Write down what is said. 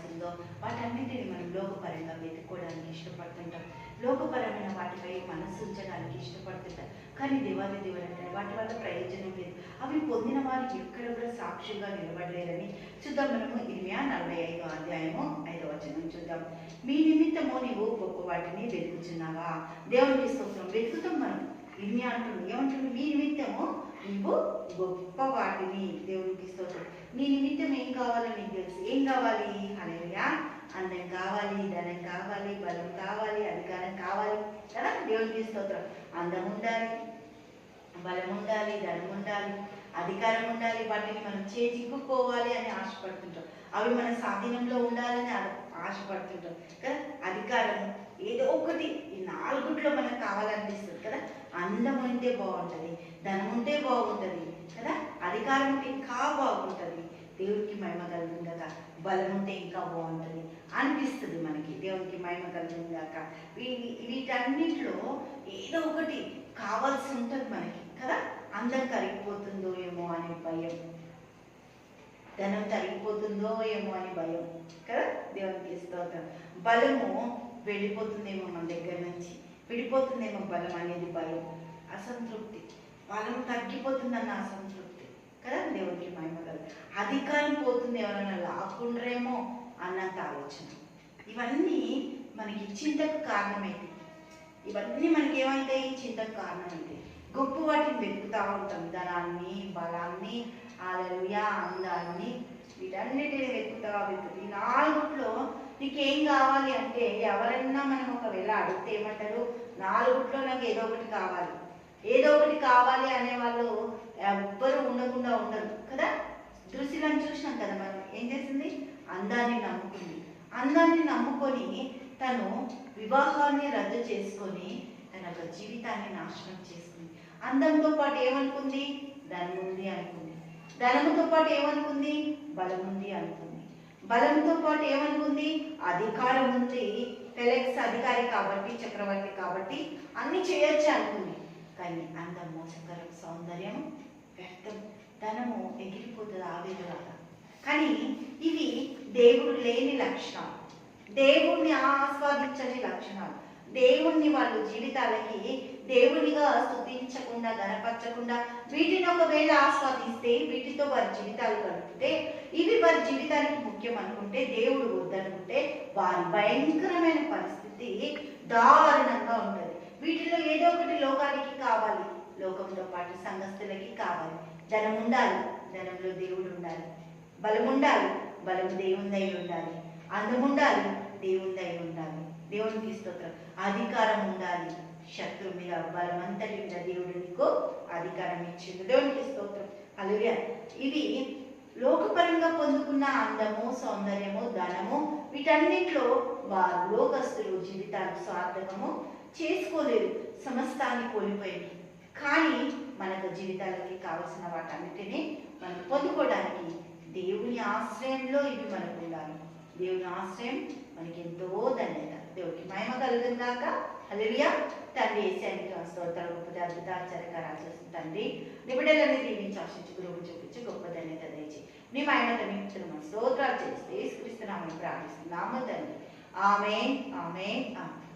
కావాల్సిందో వాటన్నిటిని మనం లోకపరంగా వెతుక్కోవడానికి ఇష్టపడుతుంటాం. లోకపరమైన వాటిపై మనస్సు ఉంచడానికి ఇష్టపడుతుంటాం. కానీ దేవాది దేవులంటారు వాటి వల్ల ప్రయోజనం లేదు. అవి పొందిన వారు ఎక్కడ కూడా సాక్షిగా నిలబడలేరని చూద్దాం మనము ఇరవై నలభై ఐదు అధ్యాయము ఐదో వచనం చూద్దాం. మీ నిమిత్తము నీవు గొప్ప వాటిని వెతుకుతున్నావా దేవుడి స్తోత్రం. వెతుకుతాం మనం. ఇర్మియా అంటున్నాం ఏమంటున్నాం మీ నిమిత్తము నీవు గొప్ప వాటిని దేవునికి స్తోత్రం. నీ నిమిత్తం ఏం కావాలో నీకు తెలుసు? ఏం కావాలి? హల్లెలూయా. అందం కావాలి ధనం కావాలి బలం కావాలి అధికారం కావాలి కదా? దేవునికి స్తోత్రం. అందం ఉండాలి బలం ఉండాలి ధనం ఉండాలి అధికారం ఉండాలి. వాటిని మనం చేజిక్కుకోవాలి అని ఆశపడుతుంటాం. అవి మన స్వాధీనంలో ఉండాలని ఆశపడుతుంటాం కదా? అధికారం ఏదో ఒకటి. ఈ నాలుగుట్లో మనకు కావాలనిపిస్తుంది కదా? అందం ఉంటే బాగుంటుంది ధనం ఉంటే బాగుంటుంది కదా? అధికారం ఉంటే ఇంకా బాగుంటుంది. దేవుడికి మహిమ కలుగుతుంది బలం ఉంటే ఇంకా బాగుంటుంది అనిపిస్తుంది మనకి దేవునికి మహిమ కలుగుతుంది వీ- వీటన్నిటిలో ఏదో ఒకటి కావాల్సి ఉంటుంది మనకి కదా? అందం కరిగిపోతుందో ఏమో అనే భయం. ధనం తరిగిపోతుందో ఏమో అని భయం కదా? దేవునికి స్తోత్రం. బలము వెళ్ళిపోతుందేమో మన దగ్గర నుంచి విడిపోతుందేమో బలం అనేది భయం. అసంతృప్తి. బలం తగ్గిపోతుందన్న అసంతృప్తి. కదా దేవునికి మహిమ కదా అధికారం పోతుంది ఎవరైనా లాక్కుండ్రేమో అన్నంత ఆలోచన. ఇవన్నీ మనకి చింతకు కారణమైంది ఇవన్నీ మనకి ఏమైతాయి చింతకు కారణమైంది గొప్ప వాటిని వెతుకుతా ఉంటాం. ధనాన్ని బలాన్ని ఆలయ అందాన్ని వీటన్నిటిని వెతుకుతా వెతుకుతుంది ఈ నాలుగుట్లో నీకేం కావాలి అంటే ఎవరన్నా మనం ఒకవేళ అడిగితే ఏమంటారు? నాలుగుట్లో నాకు ఏదో ఒకటి కావాలి. ఏదో ఒకటి కావాలి అనే వాళ్ళు ఎవ్వరు ఉండకుండా ఉండరు కదా? దృశ్యాలను చూసినాం కదా మనం ఏం చేసింది? అందాన్ని నమ్ముకుంది. అందాన్ని నమ్ముకొని తను వివాహాన్ని రద్దు చేసుకొని తన యొక్క జీవితాన్ని నాశనం చేసుకుంది. అందంతో పాటు ఏమనుకుంది? ధనం ఉంది అనుకుంది. ధనముతో పాటు ఏమనుకుంది? బలం ఉంది అనుకుంది. బలంతో పాటు ఏమనుకుంది? అధికారం ఉంది. టెలెక్స్ అధికారి కాబట్టి చక్రవర్తి కాబట్టి అన్ని చేయొచ్చు అనుకుంది. కానీ అందము మోసకరం సౌందర్యం వ్యర్థము ధనము ఎగిరిపోతుంది ఆవేదలాగా కానీ ఇవి దేవుడు లేని లక్షణాలు. దేవుణ్ణి ఆస్వాదించని లక్షణాలు. దేవుణ్ణి వాళ్ళు జీవితాలకి దేవునిగా స్థుతించకుండా గనపరచకుండా వీటిని ఒకవేళ ఆస్వాదిస్తే వీటితో వారి జీవితాలు గడిపితే ఇవి వారి జీవితానికి ముఖ్యం అనుకుంటే దేవుడు వద్దనుకుంటే వారి భయంకరమైన పరిస్థితి దారుణంగా ఉంటుంది. వీటిలో ఏదో ఒకటి లోకానికి కావాలి. లోకంతో పాటు సంఘస్థులకి కావాలి. ధనం ఉండాలి. ధనంలో దేవుడు ఉండాలి. బలం ఉండాలి. బలం దేవుందై ఉండాలి. అందం ఉండాలి. దేవుందై ఉండాలి. దేవునికి స్తోత్రం. అధికారం ఉండాలి. శత్రు మీద బలమంతటి మీద దేవుడు నీకు అధికారం ఇచ్చింది దేవునికి స్తోత్రం. అలుగా ఇవి లోకపరంగా పొందుకున్న అందము సౌందర్యము ధనము వీటన్నిటిలో వారు లోకస్తులు జీవితాలు స్వార్థకము చేసుకోలేదు. సమస్తాన్ని కోల్పోయింది. కానీ మనకు జీవితాలకి కావలసిన వాటన్నిటిని మనం పొందుకోవడానికి దేవుని ఆశ్రయంలో ఇవి మనకు ఉండాలి. దేవుని ఆశ్రయం మనకి ఎంతో ధన్యత. దేవుడికి మహిమ కలుగుతుంది కాక హల్లెలూయా. తండ్రి ఏసానికి స్తోత్రాలు గొప్ప అద్భుతాచార్యకరా చేస్తుంది తండ్రి. నిబిడలని దీవించి ఆశించి గురువు చూపించి గొప్ప ధన్యత దయచి నీ మహిమత మన స్తోత్రాలు చేస్తే యేసుక్రీస్తు ప్రార్థిస్తున్నాము తండ్రి. ఆమె ఆమె ఆమె